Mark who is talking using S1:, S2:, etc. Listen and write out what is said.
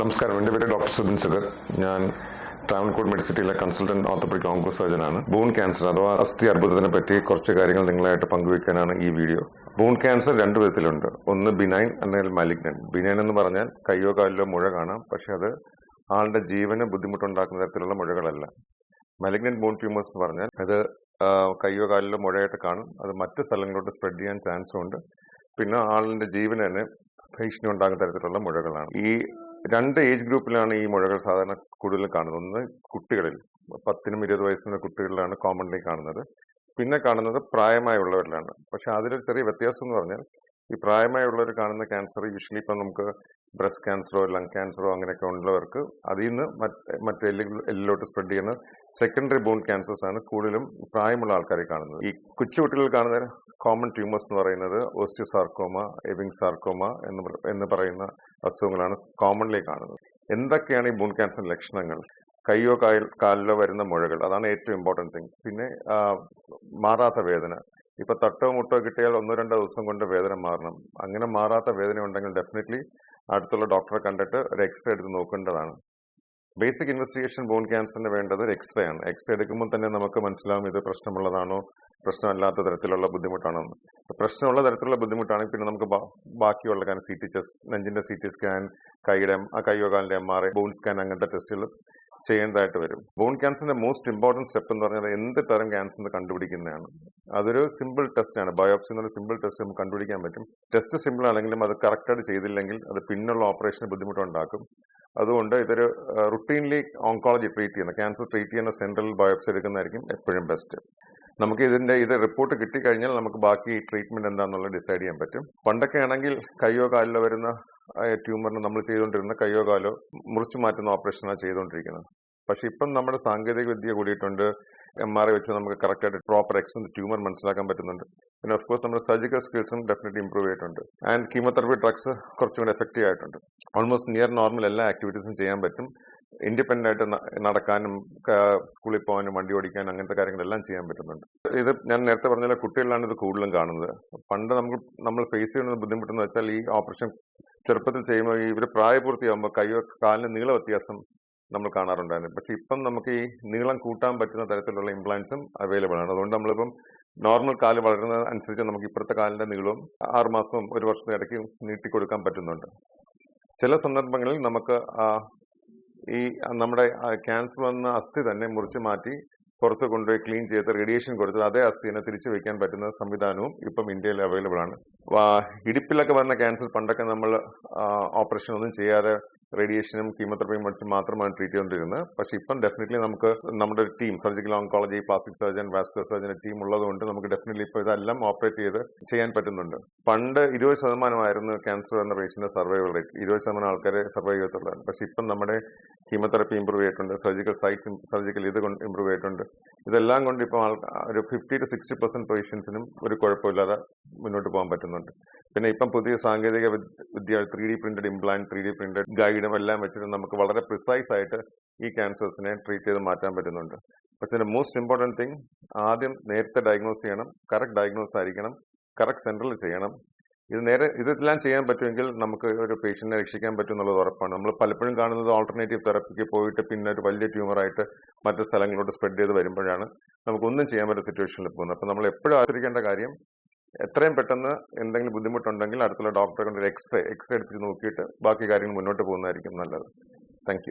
S1: നമസ്കാരം. എന്റെ പേര് ഡോക്ടർ സുബിൻ സുഗർ ഞാൻ ട്രാവൻകൂർ മെഡിസിറ്റിയിലെ കൺസൾട്ടന്റ് ഓർത്തോപെഡിക് ഓങ്കോ സർജനാണ് ബൂൺ ക്യാൻസർ അഥവാ അസ്ഥി അർബുദത്തിനെ പറ്റി കുറച്ച് കാര്യങ്ങൾ നിങ്ങളായിട്ട് പങ്കുവയ്ക്കാനാണ് ഈ വീഡിയോ. ബൂൺ ക്യാൻസർ രണ്ട് വിധത്തിലുണ്ട്. ഒന്ന് ബിനൈൻ അല്ലെങ്കിൽ മലിഗ്നൻ ബിനൈൻ എന്ന് പറഞ്ഞാൽ കയ്യോ കാലിലോ മുഴ കാണാം. പക്ഷെ അത് ആളുടെ ജീവന് ബുദ്ധിമുട്ടുണ്ടാക്കുന്ന തരത്തിലുള്ള മുഴകളല്ല. മലിഗ്നൻ ബോൺ ട്യൂമേഴ്സ് എന്ന് പറഞ്ഞാൽ അത് കയ്യോ കാലിലോ മുഴയായിട്ട് കാണും. അത് മറ്റ് സ്ഥലങ്ങളിലോട്ട് സ്പ്രെഡ് ചെയ്യാൻ ചാൻസും ഉണ്ട് പിന്നെ ആളിന്റെ ജീവന് തന്നെ ഭീഷണി ഉണ്ടാകുന്ന തരത്തിലുള്ള മുഴകളാണ്. ഈ രണ്ട് ഏജ് ഗ്രൂപ്പിലാണ് ഈ മുഴകൾ സാധാരണ കൂടുതൽ കാണുന്നത്. ഒന്ന് കുട്ടികളിൽ പത്തിനും ഇരുപത് വയസ്സിനുള്ള കുട്ടികളിലാണ് കോമൺലി കാണുന്നത്. പിന്നെ കാണുന്നത് പ്രായമായുള്ളവരിലാണ്. പക്ഷെ അതിലൊരു ചെറിയ വ്യത്യാസം എന്ന് പറഞ്ഞാൽ ഈ പ്രായമായുള്ളവർ കാണുന്ന ക്യാൻസർ യൂഷ്വലി ഇപ്പം നമുക്ക് ബ്രസ്റ്റ് ക്യാൻസറോ ലങ് ക്യാൻസറോ അങ്ങനെയൊക്കെ ഉള്ളവർക്ക് അതിൽ നിന്ന് മറ്റ് എല്ലിലോട്ട് സ്പ്രെഡ് ചെയ്യുന്ന സെക്കൻഡറി ബോൺ ക്യാൻസേഴ്സ് ആണ് കൂടുതലും പ്രായമുള്ള ആൾക്കാരെ കാണുന്നത്. ഈ കൊച്ചുകുട്ടികളിൽ കാണുന്ന കോമൺ ട്യൂമേഴ്സ് എന്ന് പറയുന്നത് ഓസ്റ്റിയോസാർക്കോമ എവിങ് സാർക്കോമ എന്ന് എന്ന് പറയുന്ന അസുഖങ്ങളാണ് കോമൺലി കാണുന്നത്. എന്തൊക്കെയാണ് ഈ ബോൺ ക്യാൻസർ ലക്ഷണങ്ങൾ? കായൽ കാലിലോ വരുന്ന മുഴകൾ അതാണ് ഏറ്റവും ഇമ്പോർട്ടന്റ് തിങ് പിന്നെ മാറാത്ത വേദന. ഇപ്പൊ തട്ടോ മുട്ടോ കിട്ടിയാൽ ഒന്നോ രണ്ടോ ദിവസം കൊണ്ട് വേദന മാറണം. അങ്ങനെ മാറാത്ത വേദന ഉണ്ടെങ്കിൽ ഡെഫിനറ്റ്ലി അടുത്തുള്ള ഡോക്ടറെ കണ്ടിട്ട് ഒരു എക്സ്റേ എടുത്ത് നോക്കേണ്ടതാണ്. ബേസിക് ഇൻവെസ്റ്റിഗേഷൻ ബോൺ ക്യാൻസറിന് വേണ്ടത് ഒരു എക്സ്റേ ആണ്. എക്സ്റേ എടുക്കുമ്പോൾ തന്നെ നമുക്ക് മനസ്സിലാവും ഇത് പ്രശ്നമുള്ളതാണോ പ്രശ്നമല്ലാത്ത തരത്തിലുള്ള ബുദ്ധിമുട്ടാണോ. പ്രശ്നമുള്ള തരത്തിലുള്ള ബുദ്ധിമുട്ടാണെങ്കിൽ പിന്നെ നമുക്ക് ബാക്കിയുള്ള കാരണം സി ടി ടെസ്റ്റ് നെഞ്ചിന്റെ സി ടി സ്കാൻ കൈയുടെ ആ കയ്യോ കാലിന്റെ M R I bone scan അങ്ങനത്തെ ടെസ്റ്റുകൾ ചെയ്യേണ്ടതായിട്ട് വരും. ബോൺ ക്യാൻസറിന്റെ മോസ്റ്റ് ഇമ്പോർട്ടന്റ് സ്റ്റെപ്പ് എന്ന് പറഞ്ഞാൽ എന്ത് തരം ക്യാൻസർ കണ്ടുപിടിക്കുന്നതാണ്. അതൊരു സിമ്പിൾ ടെസ്റ്റ് ആണ്. ബയോപ്സി എന്നുള്ള സിമ്പിൾ ടെസ്റ്റ് നമുക്ക് കണ്ടുപിടിക്കാൻ പറ്റും. ടെസ്റ്റ് സിമ്പിൾ ആണെങ്കിലും അത് കറക്റ്റായിട്ട് ചെയ്തില്ലെങ്കിൽ അത് പിന്നുള്ള ഓപ്പറേഷന് ബുദ്ധിമുട്ടുണ്ടാക്കും. അതുകൊണ്ട് ഇതൊരു റുട്ടീൻലി ഓങ്കോളജി ട്രീറ്റ് ചെയ്യുന്ന ക്യാൻസർ ട്രീറ്റ് ചെയ്യുന്ന സെൻട്രൽ ബയോപ്സി എടുക്കുന്നതായിരിക്കും എപ്പോഴും ബെസ്റ്റ് നമുക്ക് ഇതിന്റെ ഇത് റിപ്പോർട്ട് കിട്ടിക്കഴിഞ്ഞാൽ നമുക്ക് ബാക്കി ട്രീറ്റ്മെന്റ് എന്താണെന്നുള്ളത് ഡിസൈഡ് ചെയ്യാൻ പറ്റും. പണ്ടൊക്കെ ആണെങ്കിൽ കയ്യോ കാലിലോ വരുന്ന ട്യൂമറിന് നമ്മൾ ചെയ്തുകൊണ്ടിരുന്ന കയ്യോ കാലോ മുറിച്ചു മാറ്റുന്ന ഓപ്പറേഷനാണ് ചെയ്തുകൊണ്ടിരിക്കുന്നത്. പക്ഷെ ഇപ്പം നമ്മുടെ സാങ്കേതിക വിദ്യ കൂടിയിട്ടുണ്ട്. എം ആർ ഐ വെച്ച് നമുക്ക് കറക്റ്റായിട്ട് പ്രോപ്പർ എക്സ് ട്യൂമർ മനസ്സിലാക്കാൻ പറ്റുന്നുണ്ട്. പിന്നെ ഓഫ് കോഴ്സ് നമ്മുടെ സർജിക്കൽ സ്കിൽസും ഡെഫിനറ്റ്ലി ഇംപ്രൂവ് ചെയ്തിട്ടുണ്ട്. ആൻഡ് കീമോതെറപ്പി ഡ്രഗ്സ് കുറച്ചും കൂടി എഫക്റ്റീവ് ആയിട്ടുണ്ട്. ഓൾമോസ്റ്റ് നിയർ നോർമൽ എല്ലാ ആക്ടിവിറ്റീസും ചെയ്യാൻ പറ്റും. ഇൻഡിപെൻഡന്റ് ആയിട്ട് നടക്കാനും സ്കൂളിൽ പോകാനും വണ്ടി ഓടിക്കാനും അങ്ങനത്തെ കാര്യങ്ങളെല്ലാം ചെയ്യാൻ പറ്റുന്നുണ്ട്. ഇത് ഞാൻ നേരത്തെ പറഞ്ഞ പോലെ കുട്ടികളിലാണ് ഇത് കൂടുതലും കാണുന്നത്. പണ്ട് നമുക്ക് നമ്മൾ ഫേസ് ചെയ്യുന്ന ബുദ്ധിമുട്ടെന്ന് വെച്ചാൽ ഈ ഓപ്പറേഷൻ ചെറുപ്പത്തിൽ ചെയ്യുമ്പോൾ ഇവർ പ്രായപൂർത്തിയാകുമ്പോൾ കൈയോ കാലിന് നീള വ്യത്യാസം നമ്മൾ കാണാറുണ്ടായിരുന്നു. പക്ഷെ ഇപ്പം നമുക്ക് ഈ നീളം കൂട്ടാൻ പറ്റുന്ന തരത്തിലുള്ള ഇംപ്ലാന്റ്സും അവൈലബിൾ ആണ്. അതുകൊണ്ട് നമ്മളിപ്പം നോർമൽ കാൽ വളരുന്ന അനുസരിച്ച് നമുക്ക് ഇപ്പുറത്തെ കാലിന്റെ നീളവും ആറുമാസവും ഒരു വർഷത്തിന് ഇടയ്ക്ക് നീട്ടിക്കൊടുക്കാൻ പറ്റുന്നുണ്ട്. ചില സന്ദർഭങ്ങളിൽ നമുക്ക് ഈ നമ്മുടെ ക്യാൻസർ വന്ന അസ്ഥി തന്നെ മുറിച്ച് മാറ്റി പുറത്ത് കൊണ്ടുപോയി ക്ലീൻ ചെയ്ത് റേഡിയേഷൻ കൊടുത്ത് അതേ അസ്ഥിനെ തിരിച്ചു വയ്ക്കാൻ പറ്റുന്ന സംവിധാനവും ഇപ്പം ഇന്ത്യയിൽ അവൈലബിൾ ആണ്. ഇടുപ്പിലൊക്കെ വരുന്ന ക്യാൻസർ പണ്ടൊക്കെ നമ്മൾ ഓപ്പറേഷൻ ഒന്നും ചെയ്യാതെ റേഡിയേഷനും കീമോതെറപ്പിയും വെച്ച് മാത്രമാണ് ട്രീറ്റ് ചെയ്തുകൊണ്ടിരുന്നത് പക്ഷെ ഇപ്പം ഡെഫിനറ്റ്ലി നമുക്ക് നമ്മുടെ team surgical oncology plastic surgeon vascular surgeon team ഉള്ളതുകൊണ്ട് നമുക്ക് ഡെഫിനറ്റ്ലി ഇപ്പോൾ ഇതെല്ലാം ഓപ്പറേറ്റ് ചെയ്ത് ചെയ്യാൻ പറ്റുന്നുണ്ട്. പണ്ട് ഇരുപത് ശതമാനമായിരുന്നു ക്യാൻസർ എന്ന പേഷ്യന്റ് സർവൈവൽ റേറ്റ് ഇരുപത് ശതമാനം ആൾക്കാരെ സർവൈവ് ചെയ്യത്തുള്ളൂ പക്ഷെ ഇപ്പം നമ്മുടെ കീമോതെറപ്പി ഇമ്പ്രൂവ് ചെയ്തിട്ടുണ്ട് സർജിക്കൽ സൈറ്റ്സ് സർജിക്കൽ ഇത് കൊണ്ട് ഇമ്പ്രൂവ് ചെയ്തിട്ടുണ്ട്. ഇതെല്ലാം കൊണ്ട് ഇപ്പോൾ ഒരു ഫിഫ്റ്റി ടു സിക്സ്റ്റി പെർസെന്റ് പേഷ്യൻസിനും ഒരു കുഴപ്പമില്ലാതെ മുന്നോട്ട് പോകാൻ പറ്റുന്നുണ്ട്. പിന്നെ ഇപ്പം പുതിയ സാങ്കേതിക വിദ്- വിദ്യ three D printed implant three D printed ഗൈഡും എല്ലാം വെച്ചിട്ട് നമുക്ക് വളരെ പ്രിസൈസ് ആയിട്ട് ഈ ക്യാൻസേഴ്സിനെ ട്രീറ്റ് ചെയ്ത് മാറ്റാൻ പറ്റുന്നുണ്ട്. പക്ഷേ മോസ്റ്റ് ഇമ്പോർട്ടന്റ് തിങ് ആദ്യം നേരത്തെ ഡയഗ്നോസ് ചെയ്യണം കറക്റ്റ് ഡയഗ്നോസ് ആയിരിക്കണം കറക്റ്റ് സെന്ററിൽ ചെയ്യണം. ഇത് നേരെ ഇതെല്ലാം ചെയ്യാൻ പറ്റുമെങ്കിൽ നമുക്ക് ഒരു പേഷ്യന്റിനെ രക്ഷിക്കാൻ പറ്റും എന്നുള്ളത് ഉറപ്പാണ്. നമ്മൾ പലപ്പോഴും കാണുന്നത് ആൾട്ടർനേറ്റീവ് തെറപ്പിക്ക് പോയിട്ട് പിന്നെ ഒരു വലിയ ട്യൂമറായിട്ട് മറ്റു സ്ഥലങ്ങളിലോട്ട് സ്പ്രെഡ് ചെയ്ത് വരുമ്പോഴാണ് നമുക്കൊന്നും ചെയ്യാൻ പറ്റുന്ന സിറ്റുവേഷനിൽ പോകുന്നത്. അപ്പോൾ നമ്മൾ എപ്പോഴും ആചരിക്കേണ്ട കാര്യം എത്രയും പെട്ടെന്ന് എന്തെങ്കിലും ബുദ്ധിമുട്ടുണ്ടെങ്കിൽ അടുത്തുള്ള ഡോക്ടറെ കൊണ്ട് എക്സ്റേ എക്സ്റേ എടുത്തിട്ട് നോക്കിയിട്ട് ബാക്കി കാര്യങ്ങൾ മുന്നോട്ട് പോകുന്നതായിരിക്കും നല്ലത്. താങ്ക്